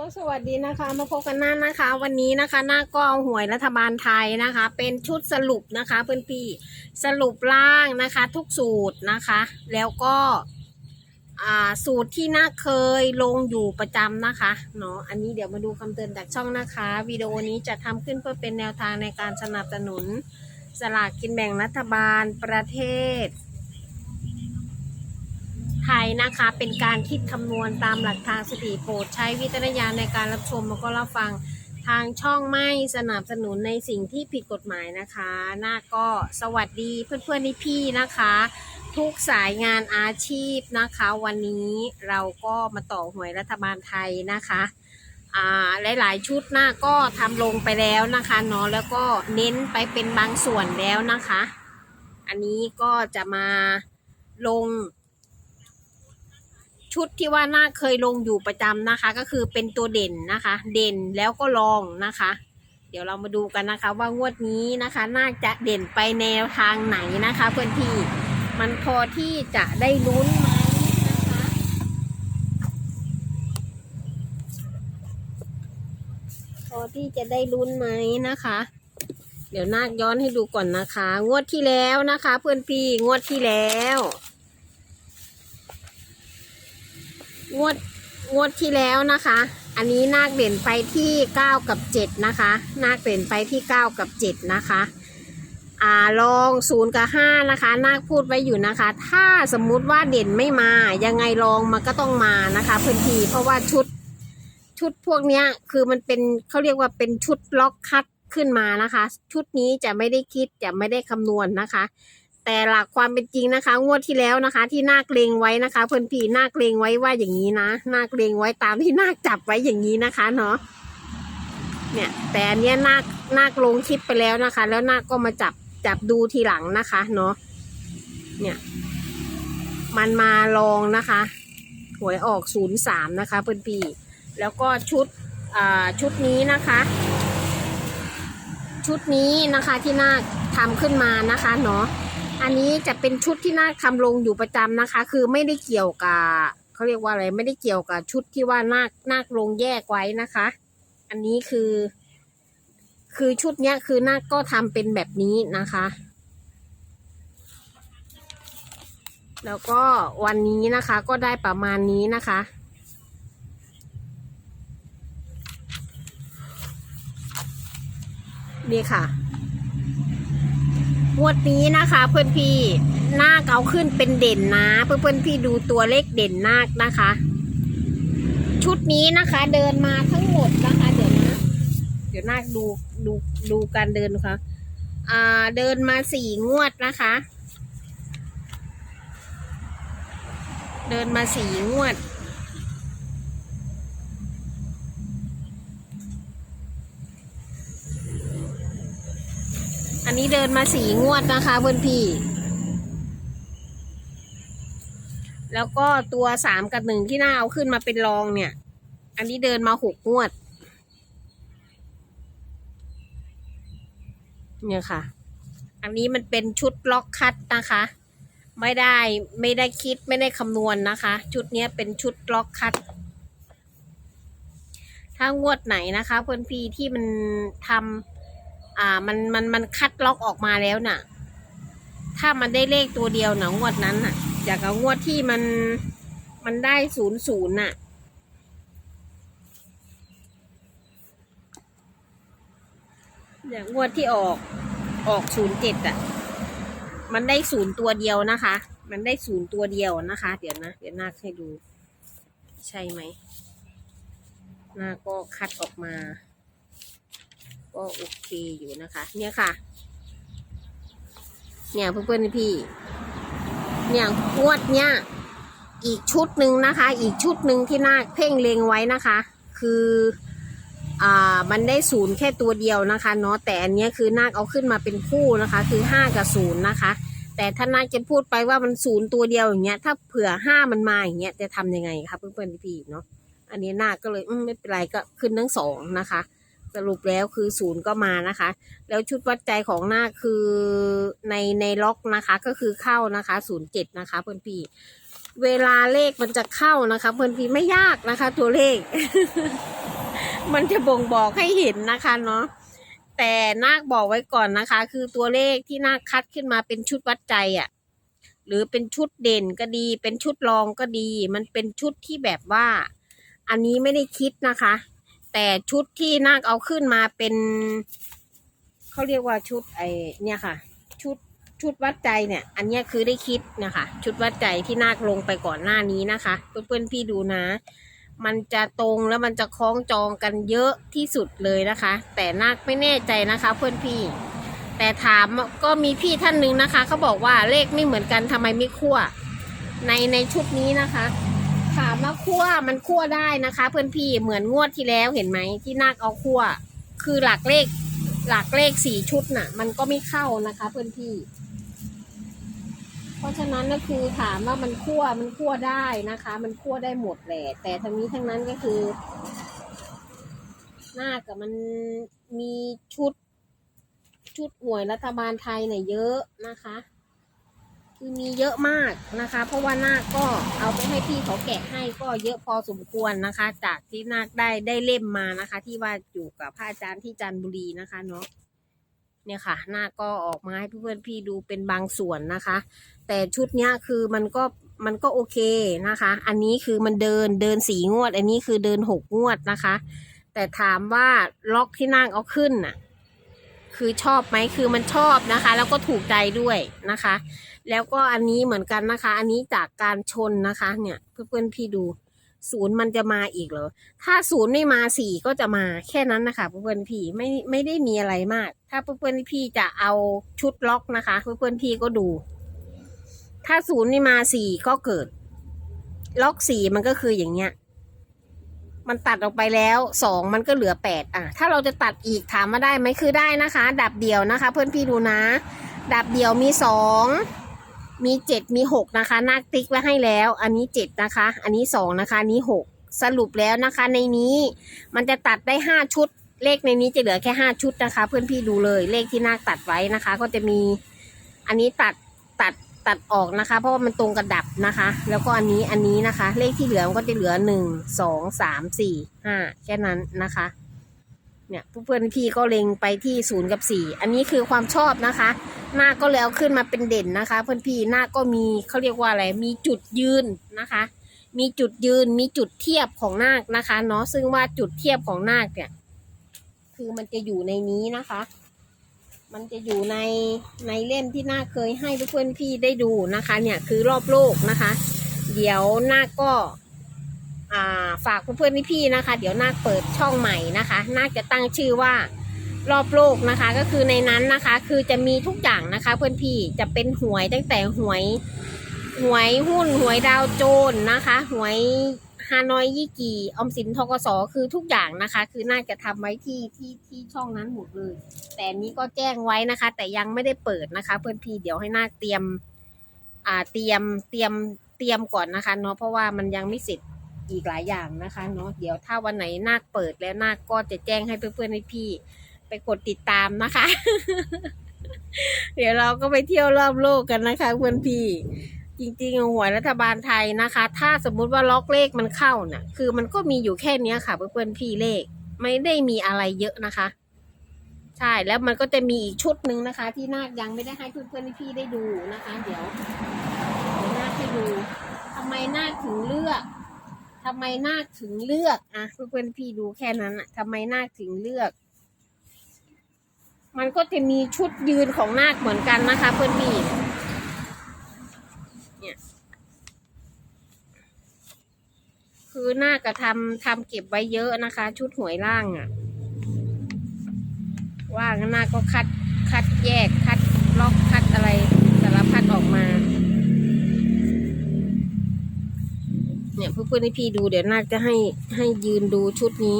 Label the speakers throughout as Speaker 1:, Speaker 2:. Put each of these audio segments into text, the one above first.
Speaker 1: ก็สวัสดีนะคะมาพบกันหน้านะคะ วันนี้นะคะ หน้าก็เอาหวยรัฐบาลไทยนะคะ เป็นชุดสรุปนะคะเพื่อนพี่สรุปล่างนะคะ ทุกสูตรนะคะ แล้วก็อ่าสูตรที่หน้าเคยลงอยู่ประจำนะคะเนาะอันนี้เดี๋ยวมาดูคำเตือนจากช่องนะคะวิดีโอนี้จะทำขึ้นเพื่อเป็นแนวทางในการสนับสนุนสลากกินแบ่งรัฐบาลประเทศ ไทยนะคะ เป็นการคิดคำนวณตามหลักทางสถิติโปรดใช้วิจารณญาณในการรับชมแล้วก็รับฟังทางช่องไม่สนับสนุนในสิ่งที่ผิดกฎหมายนะคะน้าก็สวัสดีเพื่อนๆนี่พี่นะคะ ทุกสายงานอาชีพนะคะ วันนี้เราก็มาต่อหวยรัฐบาลไทยนะคะหลายๆชุดหน้าก็ทำลงไปแล้วนะคะเนาะแล้วก็เน้นไปเป็นบางส่วนแล้วนะคะ อันนี้ก็จะมาลง ชุดที่ว่าน่าเคยลงอยู่ประจำนะคะ ก็คือเป็นตัวเด่นนะคะ เด่นแล้วก็รองนะคะ เดี๋ยวเรามาดูกันนะคะ ว่างวดนี้นะคะ น่าจะเด่นไปแนวทางไหนนะคะเพื่อนพี่มันพอที่จะได้ลุ้นไหมนะคะพอที่จะได้ลุ้นไหมนะคะ เดี๋ยวนาคย้อนให้ดูก่อนนะคะ งวดที่แล้วนะคะ เพื่อนพี่งวดที่แล้ว งวดงวดที่แล้วนะคะ อันนี้นาคเด่นไปที่9กับ7นะคะ นาคเด่นไปที่9กับ7นะคะอ่าลอง0กับ5นะคะ นาคพูดไว้อยู่นะคะ ถ้าสมมุติว่าเด่นไม่มา ยังไงลองมันก็ต้องมานะคะพื้นที่เพราะว่าชุดชุดพวกเนี้ยคือมันเป็นเขาเรียกว่าเป็นชุดล็อกคัดขึ้นมานะคะ ชุดนี้จะไม่ได้คิดจะไม่ได้คำนวณนะคะ แต่หลักความเป็นจริงนะคะ งวดที่แล้วนะคะ ที่นาคเลงไว้นะคะ เพื่อนพี่นาคเลงไว้ว่าอย่างนี้นะนาคเลงไว้ตามที่นาคจับไว้อย่างนี้นะคะเนาะเนี่ย แต่อันเนี้ยนาคนาคลงคลิปไปแล้วนะคะ แล้วนาคก็มาจับจับดูทีหลังนะคะเนาะเนี่ย มันมาลองนะคะหวยออกศูนย์สามนะคะ เพื่อนพี่แล้วก็ชุดอ่าชุดนี้นะคะ ชุดนี้นะคะที่นาคทำขึ้นมานะคะเนาะ อันนี้จะเป็นชุดที่นาคทำลงอยู่ประจำนะคะ คือไม่ได้เกี่ยวกับเขาเรียกว่าอะไรไม่ได้เกี่ยวกับชุดที่ว่านาคนาคลงแยกไว้นะคะ อันนี้คือ คือชุดเนี้ยคือนาคก็ทำเป็นแบบนี้นะคะ แล้วก็วันนี้นะคะ ก็ได้ประมาณนี้นะคะนี่ค่ะ งวดนี้นะคะเพื่อนพี่นาคเอาขึ้นเป็นเด่นนะ เพื่อนเพื่อนพี่ดูตัวเลขเด่นนาคนะคะ ชุดนี้นะคะเดินมาทั้งหมดนะคะ เดี๋ยวนะ เดี๋ยวนาคดูดูดูการเดินนะคะอ่าเดินมาสี่งวดนะคะ เดินมาสี่งวด อันนี้เดินมาสี่งวดนะคะเพื่อนพี่ แล้วก็ตัวสามกับหนึ่งที่น่าเอาขึ้นมาเป็นรองเนี่ย อันนี้เดินมาหกงวด เนี่ยค่ะ อันนี้มันเป็นชุดล็อกคัดนะคะ ไม่ได้ไม่ได้คิดไม่ได้คำนวณนะคะ ชุดนี้เป็นชุดล็อกคัดถ้างวดไหนนะคะเพื่อนพี่ที่มันทำ อ่ามันมันมันคัดล็อกออกมาแล้วน่ะ ถ้ามันได้เลขตัวเดียวหนะงวดนั้นน่ะอยากงวดที่มันมันได้ศูนย์ศูนย์น่ะอย่างงวดที่ออกออกศูนย์เจ็ดอะ มันได้ศูนย์ตัวเดียวนะคะ มันได้ศูนย์ตัวเดียวนะคะ เดี๋ยวนะ เดี๋ยวนาคให้ดู ใช่ไหมนาก็คัดออกมา ก็โอเคอยู่นะคะ เนี่ยค่ะ เนี่ยเพื่อนๆพี่ เนี่ยงวดเนี่ยอีกชุดหนึ่งนะคะ อีกชุดหนึ่งที่นาคเพ่งเลงไว้นะคะ คืออ่ามันได้ศูนย์แค่ตัวเดียวนะคะเนาะแต่อันเนี้ยคือนาคเอาขึ้นมาเป็นคู่นะคะ คือห้ากับศูนย์นะคะ แต่ถ้านาคจะพูดไปว่ามันศูนย์ตัวเดียวอย่างเงี้ย ถ้าเผื่อห้ามันมาอย่างเงี้ยจะทำยังไงคะเพื่อนๆพี่เนาะอันนี้นาคก็เลยอืไม่เป็นไรก็ขึ้นทั้งสองนะคะ สรุปแล้วคือศูนย์ก็มานะคะ แล้วชุดวัดใจของหน้าคือในในล็อกนะคะก็คือเข้านะคะศูนย์เจ็ดนะคะเพื่อนพี่ เวลาเลขมันจะเข้านะคะ เพื่อนพี่ไม่ยากนะคะ ตัวเลข มันจะบ่งบอกให้เห็นนะคะเนาะแต่นาคบอกไว้ก่อนนะคะ คือตัวเลขที่นาคคัดขึ้นมาเป็นชุดวัดใจอะ่ะ หรือเป็นชุดเด่นก็ดี เป็นชุดรองก็ดี มันเป็นชุดที่แบบว่า อันนี้ไม่ได้คิดนะคะ แต่ชุดที่นาคเอาขึ้นมาเป็นเขาเรียกว่าชุดไอเนี่ยค่ะ ชุดชุดวัดใจเนี่ย อันเนี้ยคือได้คิดนะคะ ชุดวัดใจที่นาคลงไปก่อนหน้านี้นะคะ เพื่อนๆพี่ดูนะ มันจะตรงแล้วมันจะคล้องจองกันเยอะที่สุดเลยนะคะ แต่นาคไม่แน่ใจนะคะ เพื่อนพี่ แต่ถามก็มีพี่ท่านหนึ่งนะคะเขาบอกว่าเลขไม่เหมือนกันทำไมไม่คั่วในในชุดนี้นะคะ ถามว่าคั่วมันคั่วได้นะคะ เพื่อนพี่เหมือนงวดที่แล้วเห็นไหมที่นาคเอาคั่ว คือหลักเลข หลักเลขสี่ชุดน่ะ มันก็ไม่เข้านะคะ เพื่อนพี่ เพราะฉะนั้นก็คือถามว่ามันคั่วมันคั่วได้นะคะ มันคั่วได้หมดแหละแต่ทั้งนี้ทั้งนั้นก็คือหน้ากับมันมีชุด ชุดหวยรัฐบาลไทยเนี่ยเยอะนะคะ คือมีเยอะมากนะคะ เพราะว่านาคก็เอาไปให้พี่เขาแกะให้ก็เยอะพอสมควรนะคะ จากที่นาคได้ได้เล่มมานะคะ ที่ว่าอยู่กับพระอาจารย์ที่จันทบุรีนะคะเนาะเนี่ยค่ะนาคก็ออกมาให้เพื่อนๆพี่ดูเป็นบางส่วนนะคะ แต่ชุดเนี้ยคือมันก็มันก็โอเคนะคะ อันนี้คือมันเดินเดินสีงวด อันนี้คือเดินหกงวดนะคะ แต่ถามว่าล็อกที่นั่งเอาขึ้นน่ะ คือชอบไหมคือมันชอบนะคะ แล้วก็ถูกใจด้วยนะคะ แล้วก็อันนี้เหมือนกันนะคะ อันนี้จากการชนนะคะ เนี่ยเพื่อนๆพี่ดูศูนย์มันจะมาอีกเหรอ ถ้าศูนย์ไม่มาสี่ก็จะมาแค่นั้นนะคะเพื่อนๆพี่ไม่ไม่ได้มีอะไรมาก ถ้าเพื่อนๆพี่จะเอาชุดล็อกนะคะ เพื่อนๆพี่ก็ดู ถ้าศูนย์นี่มาสี่ก็เกิด ล็อกสี่มันก็คืออย่างเงี้ย มันตัดออกไปแล้วสองมันก็เหลือแปดอะ ถ้าเราจะตัดอีกถามมาได้ไหมคือได้นะคะ ดับเดียวนะคะ เพื่อนพี่ดูนะ ดับเดียวมีสอง มีเจ็ดมีหกนะคะนาคติ๊กไว้ให้แล้ว อันนี้เจ็ดนะคะ อันนี้สองนะคะนี้หกสรุปแล้วนะคะ ในนี้มันจะตัดได้ห้าชุด เลขในนี้จะเหลือแค่ห้าชุดนะคะ เพื่อนพี่ดูเลยเลขที่นาคตัดไว้นะคะ ก็จะมีอันนี้ตัดตัดตัดออกนะคะ เพราะว่ามันตรงกับดับนะคะ แล้วก็อันนี้อันนี้นะคะ เลขที่เหลือมันก็จะเหลือหนึ่งสองสามสี่ห้าแค่นั้นนะคะเนี่ยเพื่อนๆพี่ก็เล็งไปที่ศูนย์กับสี่อันนี้คือความชอบนะคะ หน้าก็แล้วขึ้นมาเป็นเด่นนะคะ เพื่อนพี่หน้าก็มีเขาเรียกว่าอะไรมีจุดยืนนะคะ มีจุดยืนมีจุดเทียบของนาคนะคะเนาะซึ่งว่าจุดเทียบของนาคเนี่ย คือมันจะอยู่ในนี้นะคะ มันจะอยู่ในในเล่มที่นาคเคยให้เพื่อนพี่ได้ดูนะคะ เนี่ยคือรอบโลกนะคะ เดี๋ยวนาคก็ฝากเพื่อนๆพี่ๆนะคะ เดี๋ยวนาคเปิดช่องใหม่นะคะ นาคจะตั้งชื่อว่า รอบโลกนะคะ ก็คือในนั้นนะคะ คือจะมีทุกอย่างนะคะ เพื่อนพี่จะเป็นหวยตั้งแต่หวยหวยหุ้นหวยดาวโจนส์นะคะ หวยฮานอยยี่กีออมสินทกสคือทุกอย่างนะคะ คือน่าจะทำไว้ที่ที่ที่ช่องนั้นหมดเลย แต่นี้ก็แจ้งไว้นะคะ แต่ยังไม่ได้เปิดนะคะ เพื่อนพี่เดี๋ยวให้นาเตรียม อ่าเตรียมเตรียมเตรียมก่อนนะคะเนาะเพราะว่ามันยังไม่เสร็จอีกหลายอย่างนะคะเนาะเดี๋ยวถ้าวันไหนนาคเปิดแล้วนาคก็จะแจ้งให้เพื่อนๆให้พี่ ไปกดติดตามนะคะ เดี๋ยวเราก็ไปเที่ยวรอบโลกกันนะคะเพื่อนพี่ จริงๆหวยรัฐบาลไทยนะคะ ถ้าสมมุติว่าล็อกเลขมันเข้าน่ะ คือมันก็มีอยู่แค่นี้ค่ะเพื่อนๆพี่เลข ไม่ได้มีอะไรเยอะนะคะ ใช่แล้วมันก็จะมีอีกชุดหนึ่งนะคะ ที่นาคยังไม่ได้ให้เพื่อนๆพี่ได้ดูนะคะ เดี๋ยวเดี๋ยวนาคให้ดูทำไมนาคถึงเลือกทำไมนาคถึงเลือกอะเพื่อนๆพี่ดูแค่นั้นอะทำไมนาคถึงเลือก มันก็จะมีชุดยืนของนาคเหมือนกันนะคะเพื่อนพี่เนี่ยคือนาคก็ทำทำเก็บไว้เยอะนะคะ ชุดหวยล่างอะ ว่างนนาคก็คัดคัดแยกคัดล็อกคัดอะไรสารพัดออกมา เนี่ยเพื่อนๆให้พี่ดูเดี๋ยวนาคจะให้ให้ยืนดูชุดนี้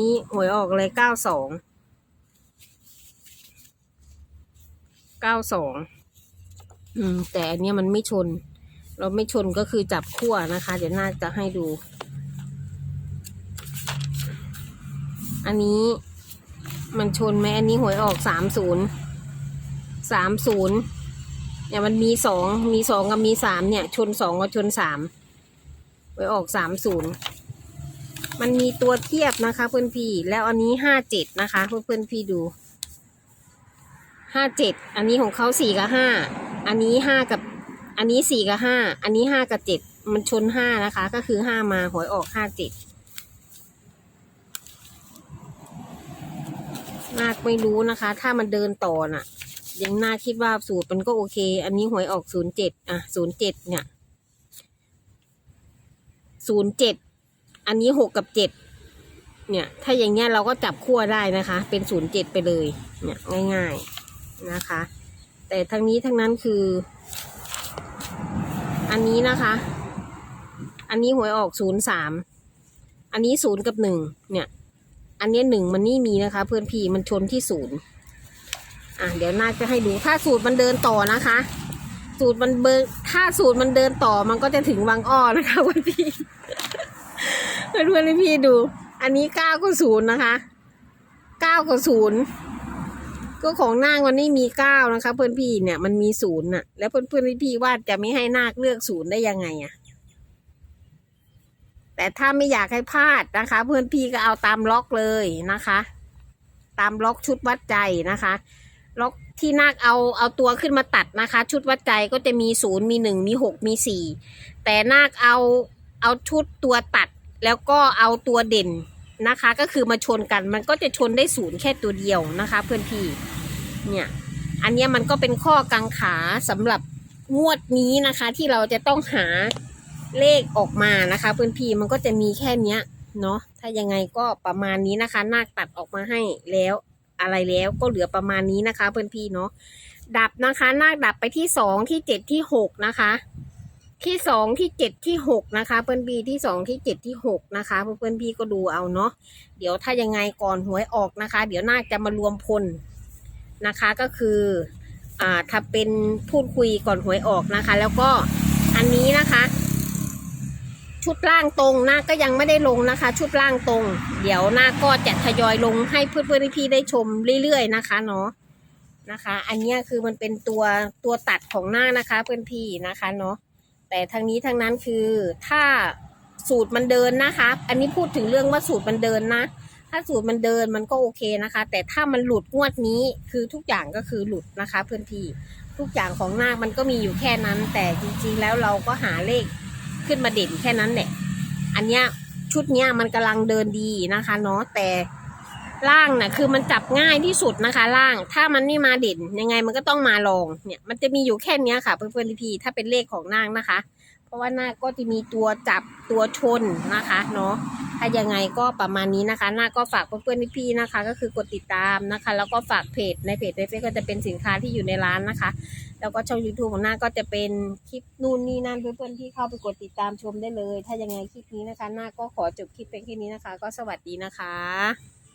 Speaker 1: นี้หวยออกเลยเก้าสอง เก้าสอง อืม แต่อันเนี้ยมันไม่ชน เราไม่ชนก็คือจับขั้วนะคะ เดี๋ยวนาจะให้ดู อันนี้มันชนไหมอันนี้หวยออกสามศูนย์ สามศูนย์เนี่ยมันมีสอง มีสองกับมีสามเนี่ย ชนสองกับชนสามไว้ออกสามศูนย์ มันมีตัวเทียบนะคะเพื่อนพี่ แล้วอันนี้ห้าเจ็ดนะคะ เพื่อนเพื่อนพี่ดูห้าเจ็ดอันนี้ของเขาสี่กับห้าอันนี้ห้ากับ อันนี้สี่กับห้าอันนี้ห้ากับเจ็ดมันชนห้านะคะ ก็คือห้ามาหวยออกห้าเจ็ดนาคไม่รู้นะคะ ถ้ามันเดินต่อน่ะ ยังน่าคคิดว่าสูตรมันก็โอเค อันนี้หวยออกศูนย์เจ็ดอะศูนย์เจ็ดเนี่ยศูนย์เจ็ด อันนี้หกกับเจ็ดเนี่ย ถ้าอย่างเงี้ยเราก็จับขั้วได้นะคะ เป็นศูนย์เจ็ดไปเลย เนี่ยง่าย ๆนะคะ แต่ทั้งนี้ทั้งนั้นคือ อันนี้นะคะ อันนี้หวยออกศูนย์สามอันนี้ศูนย์กับหนึ่งเนี่ย อันเนี้ยหนึ่งมันนี่มีนะคะ เพื่อนพี่มันชนที่ศูนย์อะเดี๋ยวน่าจะให้ดูถ้าสูตรมันเดินต่อนะคะ สูตรมันเบิร์ถ้าสูตรมันเดินต่อมันก็จะถึงบางอ้อนะคะเพื่อนพี่ เพื่อนเพื่อนพี่ดู อันนี้เก้าก็ศูนย์นะคะเก้าก็ศูนย์ก็ของนางวันนี้มีเก้านะคะ เพื่อนพี่เนี่ยมันมีศูนย์น่ะ แล้วเพื่อนเพื่อนพี่ว่าจะไม่ให้นาคเลือกศูนย์ได้ยังไงอะแต่ถ้าไม่อยากให้พลาดนะคะ เพื่อนพี่ก็เอาตามล็อกเลยนะคะ ตามล็อกชุดวัดใจนะคะล็อกที่นาคเอาเอาตัวขึ้นมาตัดนะคะ ชุดวัดใจก็จะมีศูนย์มีหนึ่งมีหกมีสี่แต่นาคเอา เอาชุดตัวตัดแล้วก็เอาตัวเด่นนะคะ ก็คือมาชนกันมันก็จะชนได้ศูนย์แค่ตัวเดียวนะคะ เพื่อนพี่เนี่ยอันนี้มันก็เป็นข้อกังขาสำหรับงวดนี้นะคะ ที่เราจะต้องหาเลขออกมานะคะ เพื่อนพี่มันก็จะมีแค่เนี้ยเนาะถ้ายังไงก็ประมาณนี้นะคะนาคตัดออกมาให้แล้วอะไรแล้วก็เหลือประมาณนี้นะคะ เพื่อนพี่เนาะดับนะคะนาคดับไปที่สองที่เจ็ดที่หกนะคะ ที่สองที่เจ็ดที่หกนะคะ เพื่อนพี่ที่สองที่เจ็ดที่หกนะคะเพื่อนพี่ก็ดูเอาเนาะเดี๋ยวถ้ายังไงก่อนหวยออกนะคะ เดี๋ยวนาจะมารวมพลนะคะก็คืออ่าถ้าเป็นพูดคุยก่อนหวยออกนะคะ แล้วก็อันนี้นะคะ ชุดล่างตรงหน้าก็ยังไม่ได้ลงนะคะ ชุดล่างตรง เดี๋ยวหน้าก็จะทยอยลงให้เพื่อนๆพี่ๆได้ชมเรื่อยๆนะคะเนาะนะคะ อันนี้คือมันเป็นตัวตัวตัดของหน้านะคะเพื่อนพี่นะคะเนาะ แต่ทางนี้ทางนั้นคือถ้าสูตรมันเดินนะคะ อันนี้พูดถึงเรื่องว่าสูตรมันเดินนะ ถ้าสูตรมันเดินมันก็โอเคนะคะ แต่ถ้ามันหลุดงวดนี้คือทุกอย่างก็คือหลุดนะคะเพื่อนพี่ทุกอย่างของนาคมันก็มีอยู่แค่นั้น แต่จริงๆแล้วเราก็หาเลขขึ้นมาเด่นแค่นั้นแหละอันเนี้ยชุดเนี้ยมันกำลังเดินดีนะคะเนาะแต่ ล่างน่ะคือมันจับง่ายที่สุดนะคะ ล่าง ถ้ามันไม่มาเด่นยังไงมันก็ต้องมาลองเนี่ย มันจะมีอยู่แค่นี้ค่ะเพื่อนๆพี่ๆถ้าเป็นเลขของนางนะคะ เพราะว่านาก็จะมีตัวจับตัวชนนะคะเนาะถ้ายังไงก็ประมาณนี้นะคะนาก็ฝากเพื่อนๆพี่ๆนะคะ ก็คือกดติดตามนะคะ แล้วก็ฝากเพจในเพจในเฟซก็จะเป็นสินค้าที่อยู่ในร้านนะคะ แล้วก็ช่อง YouTube ของหน้าก็จะเป็นคลิปนู่นนี่นั่นเพื่อนๆที่เข้าไปกดติดตามชมได้เลย ถ้ายังไงคลิปนี้นะคะหน้าก็ขอจบคลิปเป็นแค่นี้นะคะ ก็สวัสดีนะคะ